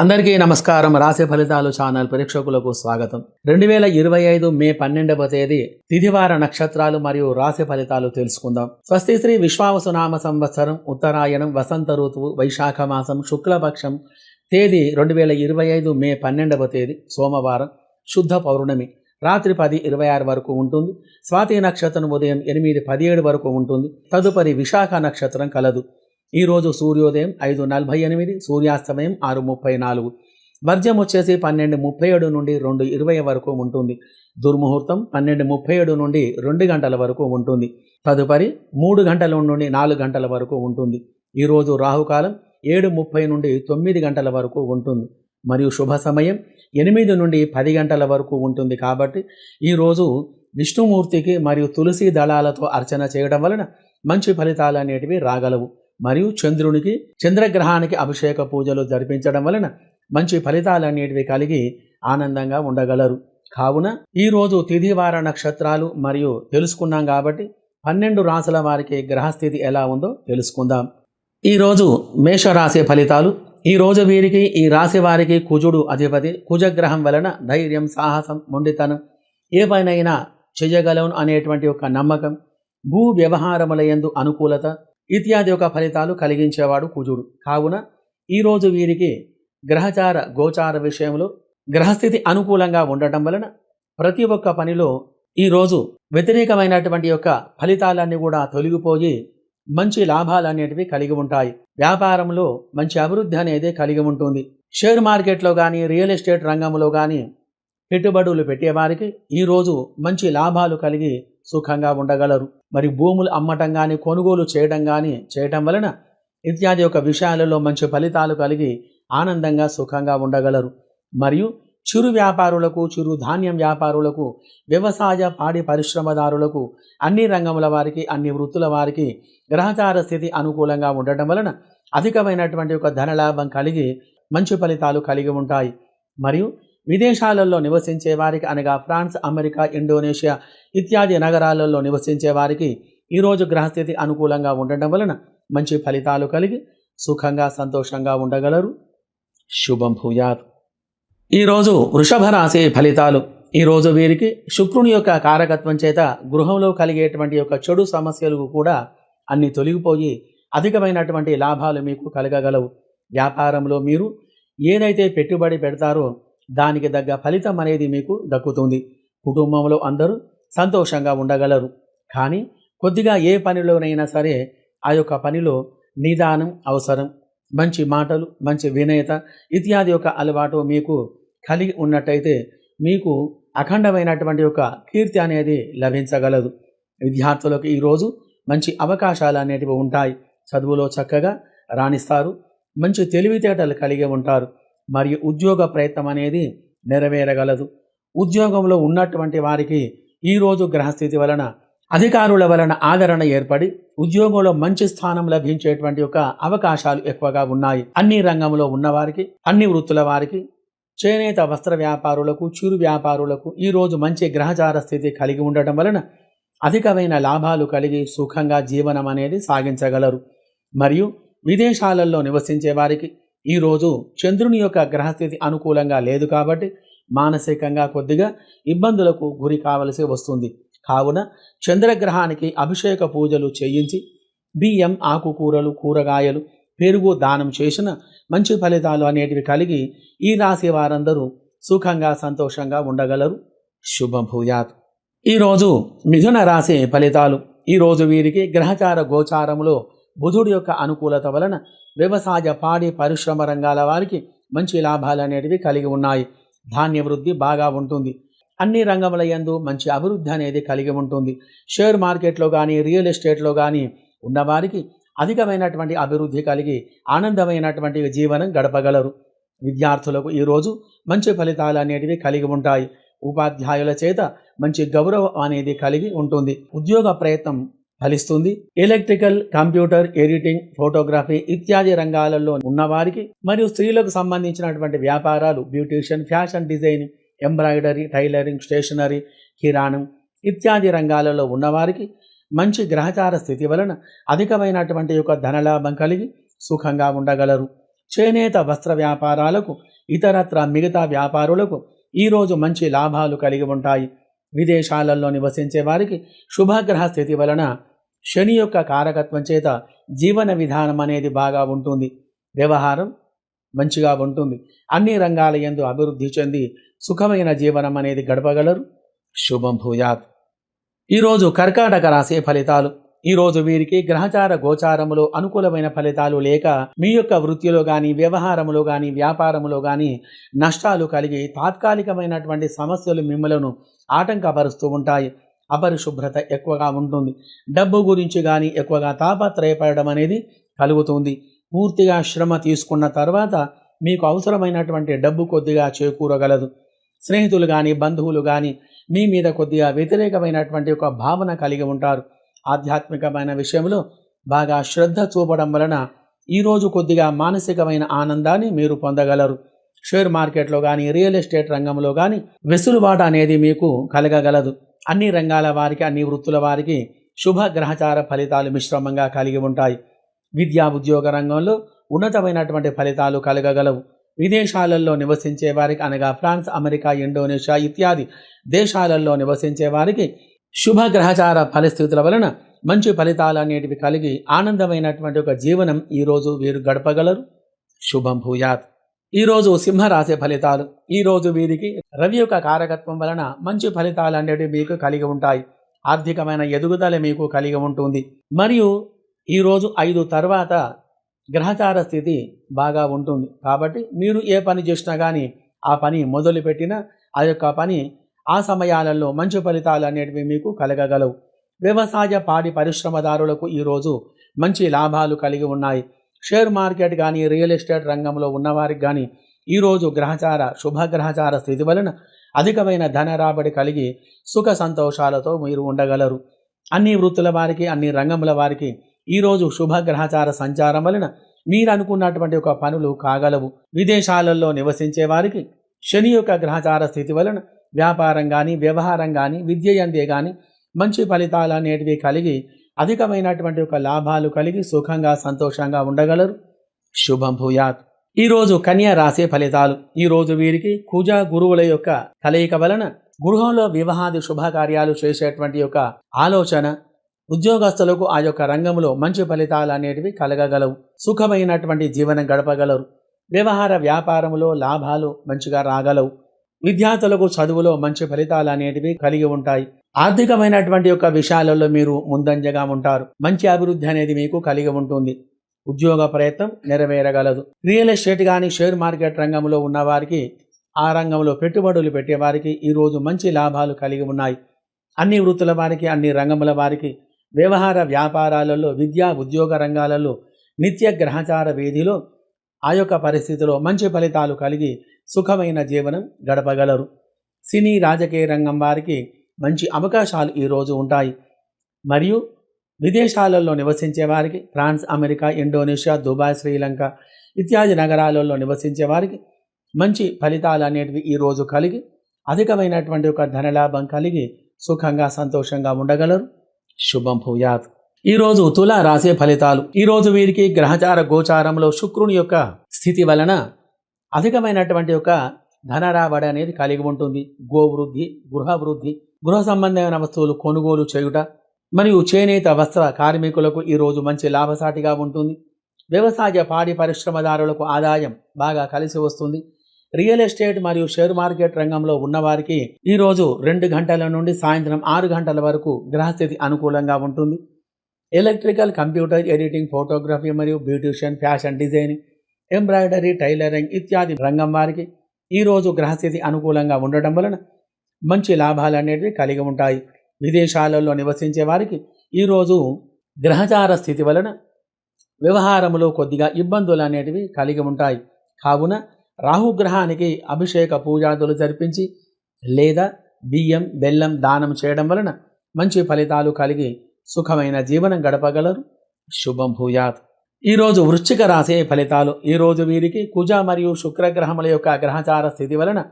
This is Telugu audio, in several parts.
అందరికీ నమస్కారం. రాశి ఫలితాలు ఛానల్ ప్రేక్షకులకు స్వాగతం. రెండు వేల ఇరవై ఐదు మే పన్నెండవ తేదీ తిథివార నక్షత్రాలు మరియు రాశి ఫలితాలు తెలుసుకుందాం. స్వస్తి శ్రీ విశ్వావసునామ సంవత్సరం ఉత్తరాయణం వసంత ఋతువు వైశాఖ మాసం శుక్లపక్షం తేదీ రెండు వేల ఇరవై ఐదు మే పన్నెండవ తేదీ సోమవారం శుద్ధ పౌర్ణమి. రాత్రి పది ఇరవై ఆరు వరకు ఉంటుంది. స్వాతి నక్షత్రం ఉదయం ఎనిమిది పదిహేడు వరకు ఉంటుంది. తదుపరి విశాఖ నక్షత్రం కలదు. ఈరోజు సూర్యోదయం ఐదు నలభై ఎనిమిది సూర్యాస్తమయం ఆరు ముప్పై నాలుగు. వర్జం వచ్చేసి పన్నెండు ముప్పై ఏడు నుండి రెండు ఇరవై వరకు ఉంటుంది. దుర్ముహూర్తం పన్నెండు ముప్పై ఏడు నుండి రెండు గంటల వరకు ఉంటుంది. తదుపరి మూడు గంటల నుండి నాలుగు గంటల వరకు ఉంటుంది. ఈరోజు రాహుకాలం ఏడు ముప్పై నుండి తొమ్మిది గంటల వరకు ఉంటుంది. మరియు శుభ సమయం ఎనిమిది నుండి పది గంటల వరకు ఉంటుంది కాబట్టి ఈరోజు విష్ణుమూర్తికి మరియు తులసి దళాలతో అర్చన చేయడం వలన మంచి ఫలితాలు అనేటివి రాగలవు. మరియు చంద్రునికి చంద్రగ్రహానికి అభిషేక పూజలు జరిపించడం వలన మంచి ఫలితాలన్నిటివి కలిగి ఆనందంగా ఉండగలరు. కావున ఈరోజు తిథివార నక్షత్రాలు మరియు తెలుసుకున్నాం కాబట్టి పన్నెండు రాసుల వారికి గ్రహస్థితి ఎలా ఉందో తెలుసుకుందాం. ఈరోజు మేషరాశి ఫలితాలు. ఈ రోజు వీరికి ఈ రాశి వారికి కుజుడు అధిపతి. కుజగ్రహం వలన ధైర్యం సాహసం మొండితనం ఏ పనైనా చెయ్యగలను అనేటువంటి ఒక నమ్మకం. భూ వ్యవహారముల యందు అనుకూలత ఇత్యాది ఒక ఫలితాలు కలిగించేవాడు కుజుడు. కావున ఈరోజు వీరికి గ్రహచార గోచార విషయంలో గ్రహస్థితి అనుకూలంగా ఉండటం వలన ప్రతి ఒక్క పనిలో ఈరోజు వ్యతిరేకమైనటువంటి యొక్క ఫలితాలన్నీ కూడా తొలగిపోయి మంచి లాభాలు అనేటివి కలిగి ఉంటాయి. వ్యాపారంలో మంచి అభివృద్ధి అనేది కలిగి ఉంటుంది. షేర్ మార్కెట్లో కానీ రియల్ ఎస్టేట్ రంగంలో కానీ పెట్టుబడులు పెట్టేవారికి ఈరోజు మంచి లాభాలు కలిగి సుఖంగా ఉండగలరు. మరి భూములు అమ్మటం కానీ కొనుగోలు చేయడం కానీ చేయటం వలన ఇత్యాది యొక్క విషయాలలో మంచి ఫలితాలు కలిగి ఆనందంగా సుఖంగా ఉండగలరు. మరియు చిరు వ్యాపారులకు చిరు ధాన్యం వ్యాపారులకు వ్యవసాయ పాడి పరిశ్రమదారులకు అన్ని రంగముల వారికి అన్ని వృత్తుల వారికి గ్రహచార స్థితి అనుకూలంగా ఉండటం వలన అధికమైనటువంటి ఒక ధనలాభం కలిగి మంచి ఫలితాలు కలిగి ఉంటాయి. మరియు విదేశాలలో నివసించే వారికి అనగా ఫ్రాన్స్ అమెరికా ఇండోనేషియా ఇత్యాది నగరాలలో నివసించే వారికి ఈరోజు గ్రహస్థితి అనుకూలంగా ఉండటం వలన మంచి ఫలితాలు కలిగి సుఖంగా సంతోషంగా ఉండగలరు. శుభం భూయాత్. ఈరోజు వృషభ రాశి ఫలితాలు. ఈరోజు వీరికి శుక్రుని యొక్క కారకత్వం చేత గృహంలో కలిగేటువంటి యొక్క చెడు సమస్యలు కూడా అన్ని తొలగిపోయి అధికమైనటువంటి లాభాలు మీకు కలగగలవు. వ్యాపారంలో మీరు ఏదైతే పెట్టుబడి పెడతారో దానికి తగ్గ ఫలితం అనేది మీకు దక్కుతుంది. కుటుంబంలో అందరూ సంతోషంగా ఉండగలరు. కానీ కొద్దిగా ఏ పనిలోనైనా సరే ఆ యొక్క పనిలో నిదానం అవసరం. మంచి మాటలు మంచి వినయత ఇత్యాది యొక్క అలవాటు మీకు కలిగి ఉన్నట్టయితే మీకు అఖండమైనటువంటి యొక్క కీర్తి అనేది లభించగలదు. విద్యార్థులకు ఈరోజు మంచి అవకాశాలు అనేటివి ఉంటాయి. చదువులో చక్కగా రాణిస్తారు. మంచి తెలివితేటలు కలిగి ఉంటారు. మరియు ఉద్యోగ ప్రయత్నం అనేది నెరవేరగలదు. ఉద్యోగంలో ఉన్నటువంటి వారికి ఈరోజు గ్రహస్థితి వలన అధికారుల వలన ఆదరణ ఏర్పడి ఉద్యోగంలో మంచి స్థానం లభించేటువంటి యొక్క అవకాశాలు ఎక్కువగా ఉన్నాయి. అన్ని రంగంలో ఉన్నవారికి అన్ని వృత్తుల వారికి చేనేత వస్త్ర వ్యాపారులకు చిరు వ్యాపారులకు ఈరోజు మంచి గ్రహచార స్థితి కలిగి ఉండటం వలన అధికమైన లాభాలు కలిగి సుఖంగా జీవనం అనేది సాగించగలరు. మరియు విదేశాలలో నివసించే వారికి ఈరోజు చంద్రుని యొక్క గ్రహస్థితి అనుకూలంగా లేదు కాబట్టి మానసికంగా కొద్దిగా ఇబ్బందులకు గురి కావలసి వస్తుంది. కావున చంద్రగ్రహానికి అభిషేక పూజలు చేయించి బియ్యం ఆకుకూరలు కూరగాయలు పెరుగు దానం చేసిన మంచి ఫలితాలు అనేటివి కలిగి ఈ రాశి వారందరూ సుఖంగా సంతోషంగా ఉండగలరు. శుభభూయాత్ ఈరోజు మిథున రాశి ఫలితాలు. ఈరోజు వీరికి గ్రహచార గోచారములో బుధుడి యొక్క అనుకూలత వలన వ్యవసాయ పాడి పరిశ్రమ రంగాల వారికి మంచి లాభాలు అనేటివి కలిగి ఉన్నాయి. ధాన్య వృద్ధి బాగా ఉంటుంది. అన్ని రంగముల యందు మంచి అభివృద్ధి అనేది కలిగి ఉంటుంది. షేర్ మార్కెట్లో కానీ రియల్ ఎస్టేట్లో కానీ ఉన్నవారికి అధికమైనటువంటి అభివృద్ధి కలిగి ఆనందమైనటువంటి జీవనం గడపగలరు. విద్యార్థులకు ఈరోజు మంచి ఫలితాలు అనేటివి కలిగి ఉంటాయి. ఉపాధ్యాయుల చేత మంచి గౌరవం అనేది కలిగి ఉంటుంది. ఉద్యోగ ప్రయత్నం ఫలిస్తుంది. ఎలక్ట్రికల్ కంప్యూటర్ ఎడిటింగ్ ఫోటోగ్రఫీ ఇత్యాది రంగాలలో ఉన్నవారికి మరియు స్త్రీలకు సంబంధించినటువంటి వ్యాపారాలు beautician fashion design embroidery tailoring stationery కిరాణం ఇత్యాది రంగాలలో ఉన్నవారికి మంచి గ్రహచార స్థితి వలన అధికమైనటువంటి యొక్క ధనలాభం కలిగి సుఖంగా ఉండగలరు. చేనేత వస్త్ర వ్యాపారాలకు ఇతరత్ర మిగతా వ్యాపారులకు ఈరోజు మంచి లాభాలు కలిగి ఉంటాయి. విదేశాలలో నివసించే వారికి శుభగ్రహ స్థితి వలన శని యొక్క కారకత్వం చేత జీవన విధానం అనేది బాగా ఉంటుంది. వ్యవహారం మంచిగా ఉంటుంది. అన్ని రంగాల ఎందు అభివృద్ధి చెంది సుఖమైన జీవనం అనేది గడపగలరు. శుభం భూయాత్. ఈరోజు కర్కాటక రాశి ఫలితాలు. ఈరోజు వీరికి గ్రహచార గోచారములో అనుకూలమైన ఫలితాలు లేక మీ యొక్క వృత్తిలో కానీ వ్యవహారములో కానీ వ్యాపారములో కానీ నష్టాలు కలిగి తాత్కాలికమైనటువంటి సమస్యలు మిమ్మలను ఆటంకపరుస్తూ ఉంటాయి. అపరిశుభ్రత ఎక్కువగా ఉంటుంది. డబ్బు గురించి కానీ ఎక్కువగా తాపత్రయపడడం అనేది కలుగుతుంది. పూర్తిగా శ్రమ తీసుకున్న తర్వాత మీకు అవసరమైనటువంటి డబ్బు కొద్దిగా చేకూరగలదు. స్నేహితులు కానీ బంధువులు కానీ మీ మీద కొద్దిగా వ్యతిరేకమైనటువంటి ఒక భావన కలిగి ఉంటారు. ఆధ్యాత్మికమైన విషయంలో బాగా శ్రద్ధ చూపడం వలన ఈరోజు కొద్దిగా మానసికమైన ఆనందాన్ని మీరు పొందగలరు. షేర్ మార్కెట్లో కానీ రియల్ ఎస్టేట్ రంగంలో కానీ వెసులుబాటు అనేది మీకు కలగగలదు. అన్ని రంగాల వారికి అన్ని వృత్తుల వారికి శుభ గ్రహచార ఫలితాలు మిశ్రమంగా కలిగి ఉంటాయి. విద్యా ఉద్యోగ రంగంలో ఉన్నతమైనటువంటి ఫలితాలు కలగగలవు. విదేశాలలో నివసించే వారికి అనగా ఫ్రాన్స్ అమెరికా ఇండోనేషియా ఇత్యాది దేశాలలో నివసించే వారికి శుభ గ్రహచార పరిస్థితుల వలన మంచి ఫలితాలు అనేటివి కలిగి ఆనందమైనటువంటి ఒక జీవనం ఈరోజు వీరు గడపగలరు. శుభం భూయాత్. ఈరోజు సింహరాశి ఫలితాలు. ఈరోజు వీరికి రవి యొక్క కారకత్వం వలన మంచి ఫలితాలు అనేటివి మీకు కలిగి ఉంటాయి. ఆర్థికమైన ఎదుగుదల మీకు కలిగి ఉంటుంది. మరియు ఈరోజు ఐదు తర్వాత గ్రహచార స్థితి బాగా ఉంటుంది. కాబట్టి మీరు ఏ పని చేసినా కానీ ఆ పని మొదలుపెట్టిన ఆ యొక్క పని ఆ సమయాలలో మంచి ఫలితాలు అనేటివి మీకు కలగగలవు. వ్యవసాయ పాడి పరిశ్రమదారులకు ఈరోజు మంచి లాభాలు కలిగి ఉన్నాయి. షేర్ మార్కెట్ కానీ రియల్ ఎస్టేట్ రంగంలో ఉన్నవారికి కానీ ఈరోజు గ్రహచార శుభగ్రహచార స్థితి వలన అధికమైన ధన రాబడి కలిగి సుఖ సంతోషాలతో మీరు ఉండగలరు. అన్ని వృత్తుల వారికి అన్ని రంగముల వారికి ఈరోజు శుభగ్రహచార సంచారం వలన మీరు అనుకున్నటువంటి ఒక పనులు కాగలవు. విదేశాలలో నివసించే వారికి శని యొక్క గ్రహచార స్థితి వలన వ్యాపారం కానీ వ్యవహారం కానీ విద్య అందే కానీ మంచి ఫలితాలు అనేటివి కలిగి అధికమైనటువంటి ఒక లాభాలు కలిగి సుఖంగా సంతోషంగా ఉండగలరు. శుభం భూయాత్. ఈరోజు కన్యా రాసే ఫలితాలు. ఈరోజు వీరికి కుజ గురువుల యొక్క కలయిక వలన గృహంలో వివాహాది శుభకార్యాలు చేసేటువంటి యొక్క ఆలోచన ఉద్యోగస్తులకు ఆ యొక్క రంగంలో మంచి ఫలితాలు అనేటివి కలగగలవు. సుఖమైనటువంటి జీవనం గడపగలరు. వ్యవహార వ్యాపారంలో లాభాలు మంచిగా రాగలవు. విద్యార్థులకు చదువులో మంచి ఫలితాలు అనేటివి కలిగి ఉంటాయి. ఆర్థికమైనటువంటి యొక్క విషయాలలో మీరు ముందంజగా ఉంటారు. మంచి అభివృద్ధి అనేది మీకు కలిగి ఉంటుంది. ఉద్యోగ ప్రయత్నం నెరవేరగలదు. రియల్ ఎస్టేట్ కానీ షేర్ మార్కెట్ రంగంలో ఉన్నవారికి ఆ రంగంలో పెట్టుబడులు పెట్టేవారికి ఈరోజు మంచి లాభాలు కలిగి ఉన్నాయి. అన్ని వృత్తుల వారికి అన్ని రంగముల వారికి వ్యవహార వ్యాపారాలలో విద్యా ఉద్యోగ రంగాలలో నిత్య గ్రహచార వేధిలో ఆ యొక్క పరిస్థితిలో మంచి ఫలితాలు కలిగి సుఖమైన జీవనం గడపగలరు. సినీ రాజకీయ రంగం వారికి మంచి అవకాశాలు ఈరోజు ఉంటాయి. మరియు విదేశాలలో నివసించే వారికి France America Indonesia Dubai Sri Lanka ఇత్యాది నగరాలలో నివసించే వారికి మంచి ఫలితాలు అనేటివి ఈరోజు కలిగి అధికమైనటువంటి ఒక ధనలాభం కలిగి సుఖంగా సంతోషంగా ఉండగలరు. శుభం భూయాత్. ఈరోజు తుల రాసే ఫలితాలు. ఈరోజు వీరికి గ్రహచార గోచారంలో శుక్రుని యొక్క స్థితి వలన అధికమైనటువంటి ఒక ధనరాబడి అనేది కలిగి ఉంటుంది. గోవృద్ధి గృహవృద్ధి గృహ సంబంధమైన వస్తువులు కొనుగోలు చేయుట మరియు చేనేత వస్త్ర కార్మికులకు ఈరోజు మంచి లాభసాటిగా ఉంటుంది. వ్యవసాయ పాడి పరిశ్రమదారులకు ఆదాయం బాగా కలిసి వస్తుంది. రియల్ ఎస్టేట్ మరియు షేర్ మార్కెట్ రంగంలో ఉన్నవారికి ఈరోజు రెండు గంటల నుండి సాయంత్రం ఆరు గంటల వరకు గ్రహస్థితి అనుకూలంగా ఉంటుంది. ఎలక్ట్రికల్ కంప్యూటర్ ఎడిటింగ్ ఫోటోగ్రఫీ మరియు beautician fashion designing embroidery tailoring ఇత్యాది రంగం వారికి ఈరోజు గ్రహస్థితి అనుకూలంగా ఉండటం వలన మంచి లాభాలు అనేటివి కలిగి ఉంటాయి. విదేశాలలో నివసించే వారికి ఈరోజు గ్రహచార స్థితి వలన వ్యవహారములో కొద్దిగా ఇబ్బందులు అనేటివి కలిగి ఉంటాయి. కావున రాహుగ్రహానికి అభిషేక పూజాదులు జరిపించి లేదా బియ్యం బెల్లం దానం చేయడం వలన మంచి ఫలితాలు కలిగి సుఖమైన జీవనం గడపగలరు. శుభం భూయాత్. ఈరోజు వృశ్చిక రాశి ఫలితాలు. ఈరోజు వీరికి కుజ మరియు శుక్రగ్రహముల యొక్క గ్రహచార స్థితి వలన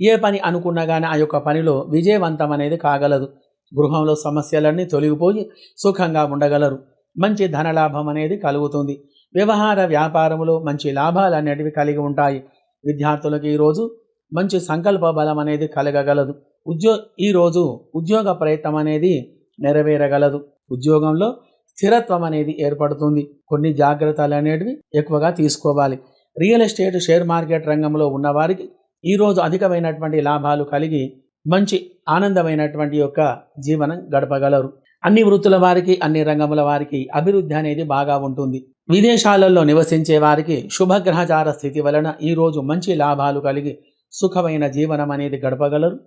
ఏ పని అనుకున్నా కానీ ఆ యొక్క పనిలో విజయవంతం అనేది కాగలదు. గృహంలో సమస్యలన్నీ తొలగిపోయి సుఖంగా ఉండగలరు. మంచి ధనలాభం అనేది కలుగుతుంది. వ్యవహార వ్యాపారములో మంచి లాభాలు అనేటివి కలిగి ఉంటాయి. విద్యార్థులకు ఈరోజు మంచి సంకల్ప బలం అనేది కలగగలదు. ఉద్యో ఈరోజు ఉద్యోగ ప్రయత్నం అనేది నెరవేరగలదు. ఉద్యోగంలో స్థిరత్వం అనేది ఏర్పడుతుంది. కొన్ని జాగ్రత్తలు అనేటివి ఎక్కువగా తీసుకోవాలి. రియల్ ఎస్టేట్ షేర్ మార్కెట్ రంగంలో ఉన్నవారికి ఈరోజు అధికమైనటువంటి లాభాలు కలిగి మంచి ఆనందమైనటువంటి యొక్క జీవనం గడపగలరు. అన్ని వృత్తుల వారికి అన్ని రంగముల వారికి అభివృద్ధి అనేది బాగా ఉంటుంది. విదేశాలలో నివసించే వారికి శుభగ్రహచార స్థితి వలన ఈరోజు మంచి లాభాలు కలిగి సుఖమైన జీవనం అనేది గడపగలరు.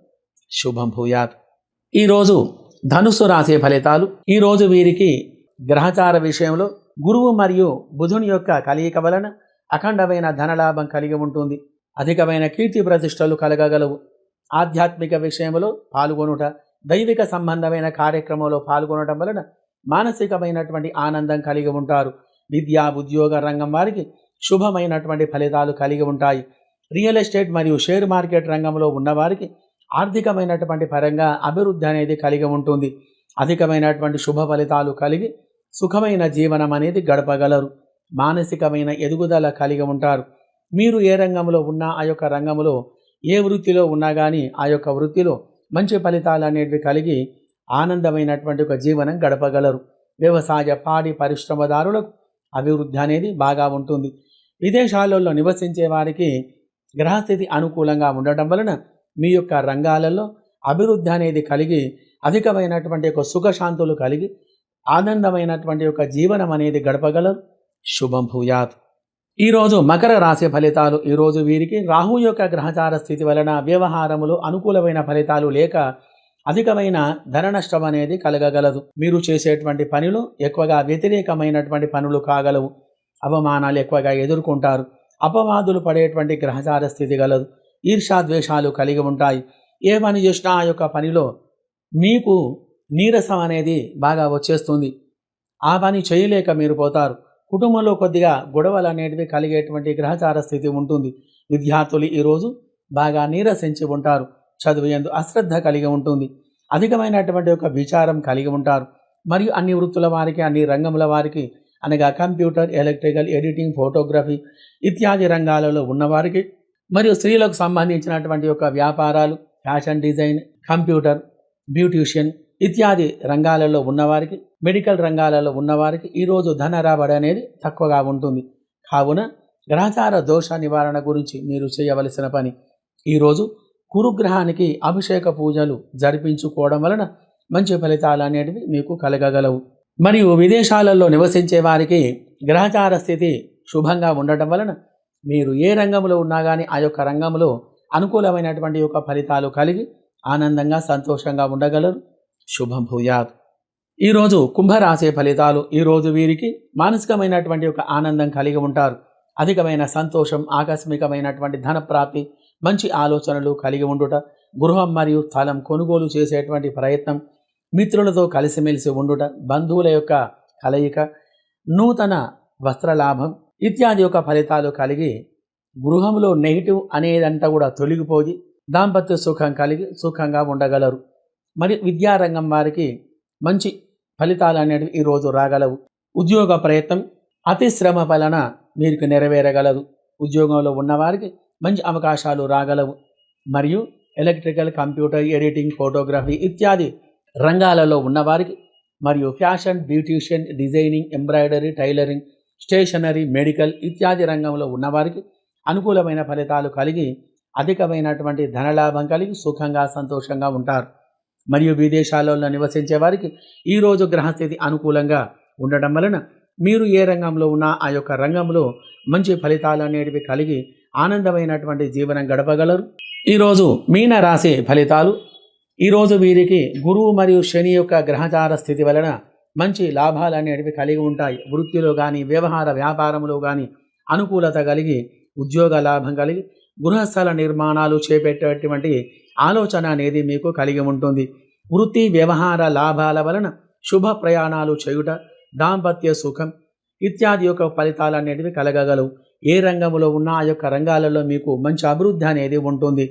శుభం భూయాత్. ఈరోజు ధనుసు రాసే ఫలితాలు. ఈరోజు వీరికి గ్రహచార విషయంలో గురువు మరియు బుధుని యొక్క కలయిక వలన అఖండమైన ధనలాభం కలిగి ఉంటుంది. అధికమైన కీర్తి ప్రతిష్టలు కలగగలవు. ఆధ్యాత్మిక విషయంలో పాల్గొనుట దైవిక సంబంధమైన కార్యక్రమంలో పాల్గొనటం వలన మానసికమైనటువంటి ఆనందం కలిగి ఉంటారు. విద్యా ఉద్యోగ రంగం వారికి శుభమైనటువంటి ఫలితాలు కలిగి ఉంటాయి. రియల్ ఎస్టేట్ మరియు షేర్ మార్కెట్ రంగంలో ఉన్నవారికి ఆర్థికమైనటువంటి పరంగా అభివృద్ధి అనేది కలిగి ఉంటుంది. అధికమైనటువంటి శుభ ఫలితాలు కలిగి సుఖమైన జీవనం అనేది గడపగలరు. మానసికమైన ఎదుగుదల కలిగి ఉంటారు. మీరు ఏ రంగంలో ఉన్నా ఆ యొక్క రంగంలో ఏ వృత్తిలో ఉన్నా కానీ ఆ యొక్క వృత్తిలో మంచి ఫలితాలు అనేటివి కలిగి ఆనందమైనటువంటి ఒక జీవనం గడపగలరు. వ్యవసాయ పాడి పరిశ్రమదారులకు అభివృద్ధి అనేది బాగా ఉంటుంది. విదేశాలలో నివసించే వారికి గ్రహస్థితి అనుకూలంగా ఉండటం వలన మీ యొక్క రంగాలలో అభివృద్ధి అనేది కలిగి అధికమైనటువంటి యొక్క సుఖశాంతులు కలిగి ఆనందమైనటువంటి యొక్క జీవనం అనేది గడపగలరు. శుభం భూయాత్. ఈరోజు మకర రాశి ఫలితాలు ఈరోజు వీరికి రాహు యొక్క గ్రహచార స్థితి వలన వ్యవహారములు అనుకూలమైన ఫలితాలు లేక అధికమైన ధన నష్టం అనేది కలగగలదు. మీరు చేసేటువంటి పనులు ఎక్కువగా వ్యతిరేకమైనటువంటి పనులు కాగలవు. అవమానాలు ఎక్కువగా ఎదుర్కొంటారు. అపవాదులు పడేటువంటి గ్రహచార స్థితి గలదు. ఈర్షాద్వేషాలు కలిగి ఉంటాయి. ఏ పని చేసినా ఆ యొక్క పనిలో మీకు నీరసం అనేది బాగా వచ్చేస్తుంది. ఆ పని చేయలేక మీరు పోతారు. కుటుంబంలో కొద్దిగా గొడవలు అనేటివి కలిగేటువంటి గ్రహచార స్థితి ఉంటుంది. విద్యార్థులు ఈరోజు బాగా నీరసించి ఉంటారు. చదువు ఎందు అశ్రద్ధ కలిగి ఉంటుంది. అధికమైనటువంటి ఒక విచారం కలిగి ఉంటారు. మరియు అన్ని వృత్తుల వారికి అన్ని రంగముల వారికి అనగా కంప్యూటర్ ఎలక్ట్రికల్ ఎడిటింగ్ ఫోటోగ్రఫీ ఇత్యాది రంగాలలో ఉన్నవారికి మరియు స్త్రీలకు సంబంధించినటువంటి యొక్క వ్యాపారాలు ఫ్యాషన్ డిజైన్ కంప్యూటర్ బ్యూటీషియన్ ఇత్యాది రంగాలలో ఉన్నవారికి మెడికల్ రంగాలలో ఉన్నవారికి ఈరోజు ధన రాబడి అనేది తక్కువగా ఉంటుంది. కావున గ్రహచార దోష నివారణ గురించి మీరు చేయవలసిన పని ఈరోజు కురుగ్రహానికి అభిషేక పూజలు జరిపించుకోవడం వలన మంచి ఫలితాలు అనేటివి మీకు కలగగలవు. మరియు విదేశాలలో నివసించే వారికి గ్రహచార స్థితి శుభంగా ఉండటం వలన మీరు ఏ రంగంలో ఉన్నా కానీ ఆ యొక్క రంగంలో అనుకూలమైనటువంటి యొక్క ఫలితాలు కలిగి ఆనందంగా సంతోషంగా ఉండగలరు. శుభం భూయాత్. ఈరోజు కుంభరాశి ఫలితాలు ఈరోజు వీరికి మానసికమైనటువంటి ఒక ఆనందం కలిగి ఉంటారు. అధికమైన సంతోషం ఆకస్మికమైనటువంటి ధనప్రాప్తి మంచి ఆలోచనలు కలిగి ఉండుట గృహం మరియు స్థలం కొనుగోలు చేసేటువంటి ప్రయత్నం మిత్రులతో కలిసిమెలిసి ఉండుట బంధువుల యొక్క కలయిక నూతన వస్త్రలాభం ఇత్యాది యొక్క ఫలితాలు కలిగి గృహంలో నెగిటివ్ అనేదంతా కూడా తొలగిపోయి దాంపత్య సుఖం కలిగి సుఖంగా ఉండగలరు. మరి విద్యారంగం వారికి మంచి ఫలితాలు అనేటివి ఈరోజు రాగలవు. ఉద్యోగ ప్రయత్నం అతి శ్రమ వలన మీకు నెరవేరగలదు. ఉద్యోగంలో ఉన్నవారికి మంచి అవకాశాలు రాగలవు. మరియు ఎలక్ట్రికల్ కంప్యూటర్ ఎడిటింగ్ ఫోటోగ్రఫీ ఇత్యాది రంగాలలో ఉన్నవారికి మరియు fashion beautician designing embroidery tailoring stationery medical ఇత్యాది రంగంలో ఉన్నవారికి అనుకూలమైన ఫలితాలు కలిగి అధికమైనటువంటి ధనలాభం కలిగి సుఖంగా సంతోషంగా ఉంటారు. మరియు విదేశాలలో నివసించే వారికి ఈరోజు గ్రహస్థితి అనుకూలంగా ఉండడం వలన మీరు ఏ రంగంలో ఉన్నా ఆ యొక్క రంగంలో మంచి ఫలితాలు అనేటివి కలిగి ఆనందమైనటువంటి జీవనం గడపగలరు. ఈరోజు మీన రాశి ఫలితాలు. ఈరోజు వీరికి గురువు మరియు శని యొక్క గ్రహచార స్థితి వలన మంచి లాభాలు అనేటివి కలిగి ఉంటాయి. వృత్తిలో కానీ వ్యవహార వ్యాపారంలో కానీ అనుకూలత కలిగి ఉద్యోగ లాభం కలిగి గృహస్థల నిర్మాణాలు చేపట్టేటువంటి ఆలోచన అనేది మీకు కలిగి ఉంటుంది. వృత్తి వ్యవహార లాభాల వలన శుభ ప్రయాణాలు చేయుట దాంపత్య సుఖం ఇత్యాది యొక్క ఫలితాలు అనేటివి కలగగలవు. ఏ రంగంలో ఉన్నా ఆ యొక్క రంగాలలో మీకు మంచి అభివృద్ధి అనేది ఉంటుంది.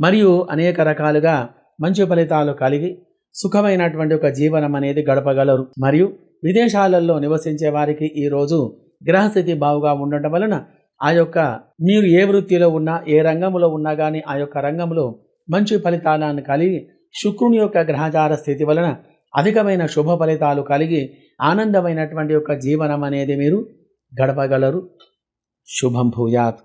మరియు అనేక రకాలుగా మంచి ఫలితాలు కలిగి సుఖమైనటువంటి ఒక జీవనం అనేది గడపగలరు. మరియు విదేశాలలో నివసించే వారికి ఈరోజు గ్రహస్థితి బావుగా ఉండటం వలన ఆ యొక్క మీరు ఏ వృత్తిలో ఉన్నా ఏ రంగంలో ఉన్నా కానీ ఆ యొక్క రంగంలో మంచి ఫలితాలను కలిగి శుక్రుని యొక్క గ్రహచార స్థితి వలన అధికమైన శుభ ఫలితాలు కలిగి ఆనందమైనటువంటి యొక్క జీవనం అనేది మీరు గడపగలరు. శుభం భూయాత్.